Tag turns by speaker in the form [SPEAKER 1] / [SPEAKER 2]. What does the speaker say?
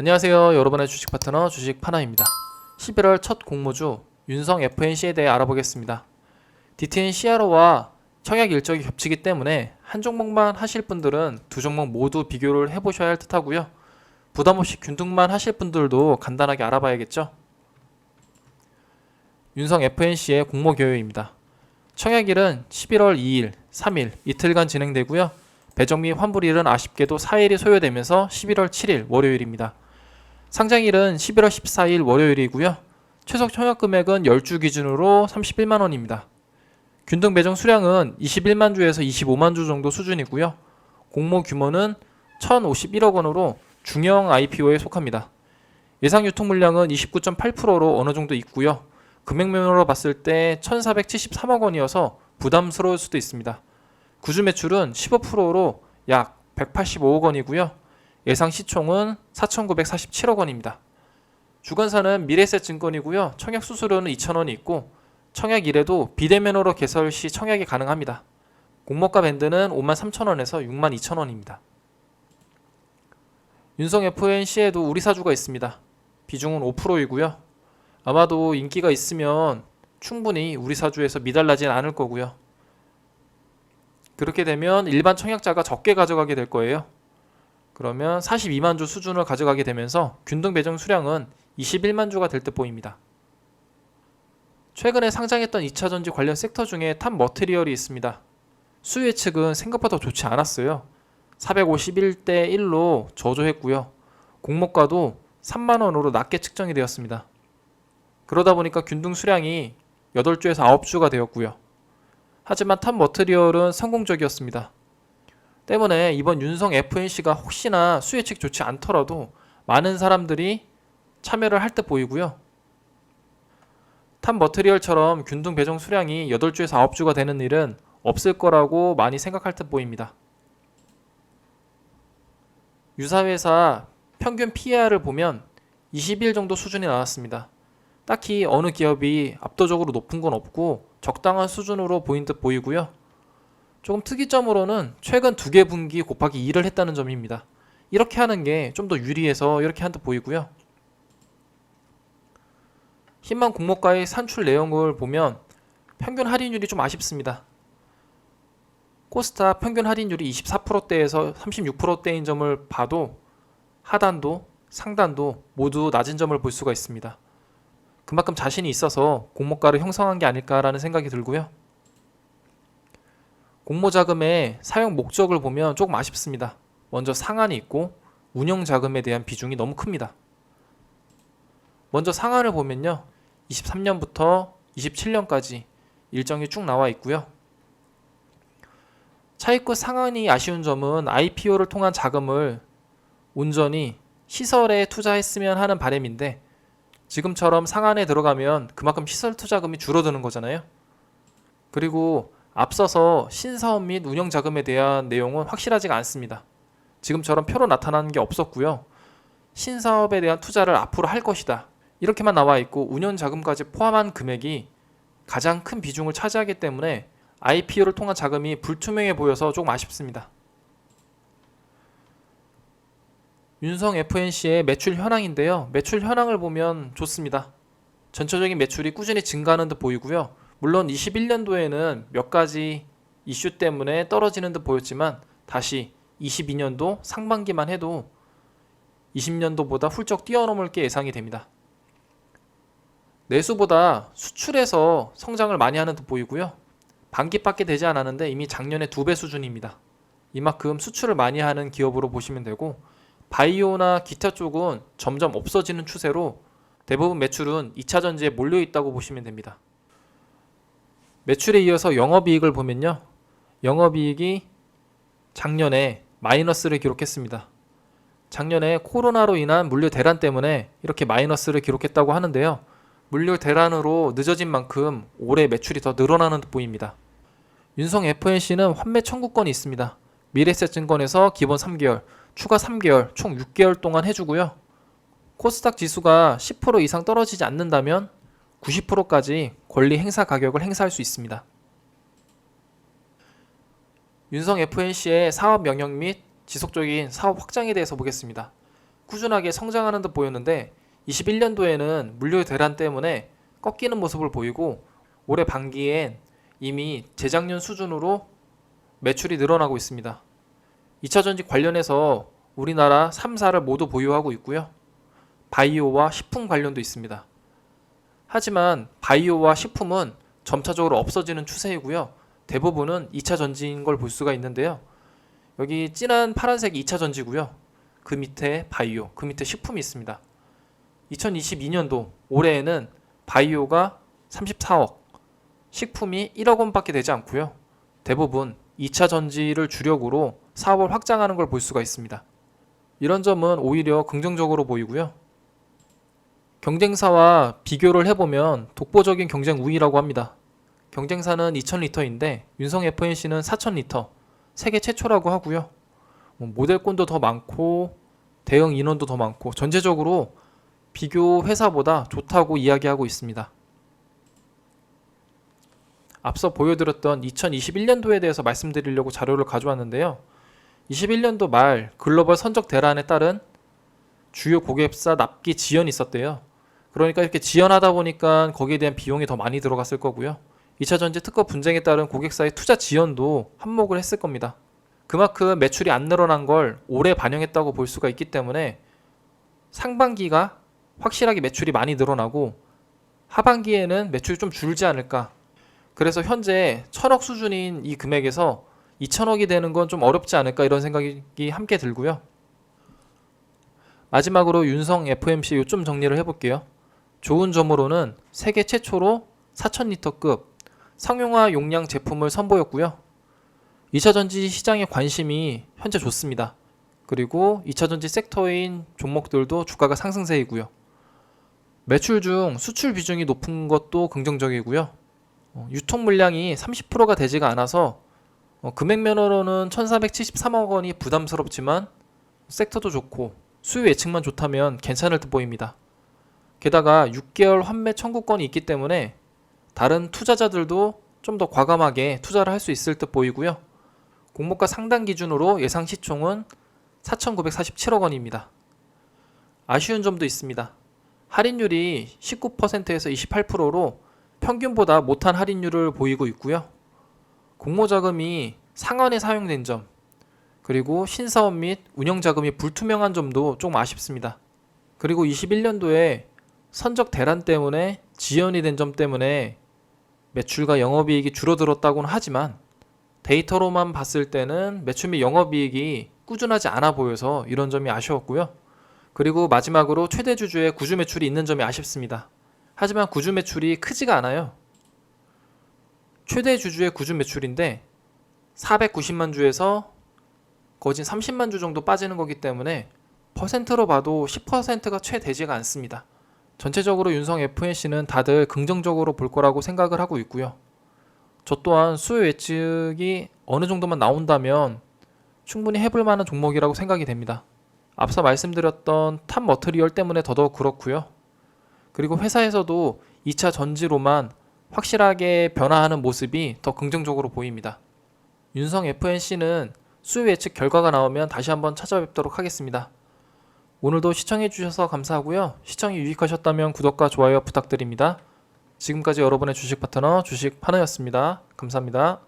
[SPEAKER 1] 안녕하세요. 여러분의 주식 파트너 주식 파나입니다. 11월 첫 공모주 윤성 FNC에 대해 알아보겠습니다. DTN CRO와 청약 일정이 겹치기 때문에 한 종목만 하실 분들은 두 종목 모두 비교를 해보셔야 할 듯하고요. 부담 없이 균등만 하실 분들도 간단하게 알아봐야겠죠. 윤성 FNC의 공모 교육입니다. 청약일은 11월 2일, 3일 이틀간 진행되고요. 배정 및 환불일은 아쉽게도 4일이 소요되면서 11월 7일 월요일입니다. 상장일은 11월 14일 월요일이고요. 최소 청약 금액은 10주 기준으로 31만 원입니다. 균등 배정 수량은 21만 주에서 25만 주 정도 수준이고요. 공모 규모는 1,051억 원으로 중형 IPO에 속합니다. 예상 유통 물량은 29.8%로 어느 정도 있고요. 금액 면으로 봤을 때 1,473억 원이어서 부담스러울 수도 있습니다. 구주 매출은 15%로 약 185억 원이고요. 예상 시총은 4,947억 원입니다. 주관사는 미래에셋 증권이고요. 청약 수수료는 2,000원이 있고 청약 일에도 비대면으로 개설 시 청약이 가능합니다. 공모가 밴드는 53,000원에서 62,000원입니다. 윤성 FNC에도 우리 사주가 있습니다. 비중은 5%이고요. 아마도 인기가 있으면 충분히 우리 사주에서 미달나진 않을 거고요. 그렇게 되면 일반 청약자가 적게 가져가게 될 거예요. 그러면 42만 주 수준을 가져가게 되면서 균등 배정 수량은 21만 주가 될 듯 보입니다. 최근에 상장했던 2차 전지 관련 섹터 중에 탑 머티리얼이 있습니다. 수요 예측은 생각보다 좋지 않았어요. 451대 1로 저조했고요. 공모가도 3만 원으로 낮게 측정이 되었습니다. 그러다 보니까 균등 수량이 8주에서 9주가 되었고요. 하지만 탑 머티리얼은 성공적이었습니다. 때문에 이번 윤성 FNC가 혹시나 수혜측 좋지 않더라도 많은 사람들이 참여를 할 듯 보이고요. 탑 머티리얼처럼 균등 배정 수량이 8주에서 9주가 되는 일은 없을 거라고 많이 생각할 듯 보입니다. 유사회사 평균 PER을 보면 20일 정도 수준이 나왔습니다. 딱히 어느 기업이 압도적으로 높은 건 없고 적당한 수준으로 보인 듯 보이고요. 조금 특이점으로는 최근 두 개 분기 곱하기 2를 했다는 점입니다. 이렇게 하는 게 좀 더 유리해서 이렇게 한 듯 보이고요. 희망 공모가의 산출 내용을 보면 평균 할인율이 좀 아쉽습니다. 코스타 평균 할인율이 24%대에서 36%대인 점을 봐도 하단도 상단도 모두 낮은 점을 볼 수가 있습니다. 그만큼 자신이 있어서 공모가를 형성한 게 아닐까라는 생각이 들고요. 공모 자금의 사용 목적을 보면 조금 아쉽습니다. 먼저 상한이 있고 운영 자금에 대한 비중이 너무 큽니다. 먼저 상한을 보면요. 23년부터 27년까지 일정이 쭉 나와 있고요. 차익구 상한이 아쉬운 점은 IPO를 통한 자금을 온전히 시설에 투자했으면 하는 바람인데 지금처럼 상한에 들어가면 그만큼 시설 투자금이 줄어드는 거잖아요. 그리고 앞서서 신사업 및 운영 자금에 대한 내용은 확실하지가 않습니다. 지금처럼 표로 나타나는 게 없었고요. 신사업에 대한 투자를 앞으로 할 것이다. 이렇게만 나와 있고 운영 자금까지 포함한 금액이 가장 큰 비중을 차지하기 때문에 IPO를 통한 자금이 불투명해 보여서 조금 아쉽습니다. 윤성 FNC의 매출 현황인데요. 매출 현황을 보면 좋습니다. 전체적인 매출이 꾸준히 증가하는 듯 보이고요. 물론 21년도에는 몇 가지 이슈 때문에 떨어지는 듯 보였지만 다시 22년도 상반기만 해도 20년도보다 훌쩍 뛰어넘을 게 예상이 됩니다. 내수보다 수출에서 성장을 많이 하는 듯 보이고요. 반기밖에 되지 않았는데 이미 작년의 두 배 수준입니다. 이만큼 수출을 많이 하는 기업으로 보시면 되고 바이오나 기타 쪽은 점점 없어지는 추세로 대부분 매출은 2차 전지에 몰려 있다고 보시면 됩니다. 매출에 이어서 영업이익을 보면요. 영업이익이 작년에 마이너스를 기록했습니다. 작년에 코로나로 인한 물류 대란 때문에 이렇게 마이너스를 기록했다고 하는데요. 물류 대란으로 늦어진 만큼 올해 매출이 더 늘어나는 듯 보입니다. 윤성 FNC는 환매 청구권이 있습니다. 미래셋 증권에서 기본 3개월, 추가 3개월, 총 6개월 동안 해주고요. 코스닥 지수가 10% 이상 떨어지지 않는다면 90%까지 권리 행사 가격을 행사할 수 있습니다. 윤성 FNC의 사업 영역 및 지속적인 사업 확장에 대해서 보겠습니다. 꾸준하게 성장하는 듯 보였는데 21년도에는 물류 대란 때문에 꺾이는 모습을 보이고 올해 반기엔 이미 재작년 수준으로 매출이 늘어나고 있습니다. 2차 전지 관련해서 우리나라 3사를 모두 보유하고 있고요. 바이오와 식품 관련도 있습니다. 하지만 바이오와 식품은 점차적으로 없어지는 추세이고요. 대부분은 2차 전지인 걸 볼 수가 있는데요. 여기 진한 파란색이 2차 전지고요. 그 밑에 바이오, 그 밑에 식품이 있습니다. 2022년도 올해에는 바이오가 34억, 식품이 1억 원밖에 되지 않고요. 대부분 2차 전지를 주력으로 사업을 확장하는 걸 볼 수가 있습니다. 이런 점은 오히려 긍정적으로 보이고요. 경쟁사와 비교를 해보면 독보적인 경쟁 우위라고 합니다. 경쟁사는 2000리터인데 윤성 FNC는 4000리터, 세계 최초라고 하고요. 뭐 모델권도 더 많고 대응 인원도 더 많고 전체적으로 비교 회사보다 좋다고 이야기하고 있습니다. 앞서 보여드렸던 2021년도에 대해서 말씀드리려고 자료를 가져왔는데요. 21년도 말 글로벌 선적 대란에 따른 주요 고객사 납기 지연이 있었대요. 그러니까 이렇게 지연하다 보니까 거기에 대한 비용이 더 많이 들어갔을 거고요. 2차 전지 특허 분쟁에 따른 고객사의 투자 지연도 한몫을 했을 겁니다. 그만큼 매출이 안 늘어난 걸 올해 반영했다고 볼 수가 있기 때문에 상반기가 확실하게 매출이 많이 늘어나고 하반기에는 매출이 좀 줄지 않을까. 그래서 현재 천억 수준인 이 금액에서 2천억이 되는 건 좀 어렵지 않을까 이런 생각이 함께 들고요. 마지막으로 윤성 FMC 요점 정리를 해볼게요. 좋은 점으로는 세계 최초로 4,000리터급 상용화 용량 제품을 선보였고요. 2차 전지 시장의 관심이 현재 좋습니다. 그리고 2차 전지 섹터인 종목들도 주가가 상승세이고요. 매출 중 수출 비중이 높은 것도 긍정적이고요. 어, 유통 물량이 30%가 되지가 않아서 어, 금액 면으로는 1,473억 원이 부담스럽지만 섹터도 좋고 수요 예측만 좋다면 괜찮을 듯 보입니다. 게다가 6개월 환매 청구권이 있기 때문에 다른 투자자들도 좀 더 과감하게 투자를 할 수 있을 듯 보이고요. 공모가 상단 기준으로 예상 시총은 4,947억 원입니다. 아쉬운 점도 있습니다. 할인율이 19%에서 28%로 평균보다 못한 할인율을 보이고 있고요. 공모 자금이 상한에 사용된 점, 그리고 신사업 및 운영 자금이 불투명한 점도 좀 아쉽습니다. 그리고 21년도에 선적 대란 때문에 지연이 된 점 때문에 매출과 영업이익이 줄어들었다고는 하지만 데이터로만 봤을 때는 매출 및 영업이익이 꾸준하지 않아 보여서 이런 점이 아쉬웠고요. 그리고 마지막으로 최대 주주의 구주 매출이 있는 점이 아쉽습니다. 하지만 구주 매출이 크지가 않아요. 최대 주주의 구주 매출인데 490만 주에서 거진 30만 주 정도 빠지는 거기 때문에 퍼센트로 봐도 10%가 채 되지가 않습니다. 전체적으로 윤성 FNC는 다들 긍정적으로 볼 거라고 생각을 하고 있고요. 저 또한 수요 예측이 어느 정도만 나온다면 충분히 해볼 만한 종목이라고 생각이 됩니다. 앞서 말씀드렸던 탑 머트리얼 때문에 더더욱 그렇고요. 그리고 회사에서도 2차 전지로만 확실하게 변화하는 모습이 더 긍정적으로 보입니다. 윤성 FNC는 수요 예측 결과가 나오면 다시 한번 찾아뵙도록 하겠습니다. 오늘도 시청해주셔서 감사하고요. 시청이 유익하셨다면 구독과 좋아요 부탁드립니다. 지금까지 여러분의 주식 파트너 주식 파너였습니다. 감사합니다.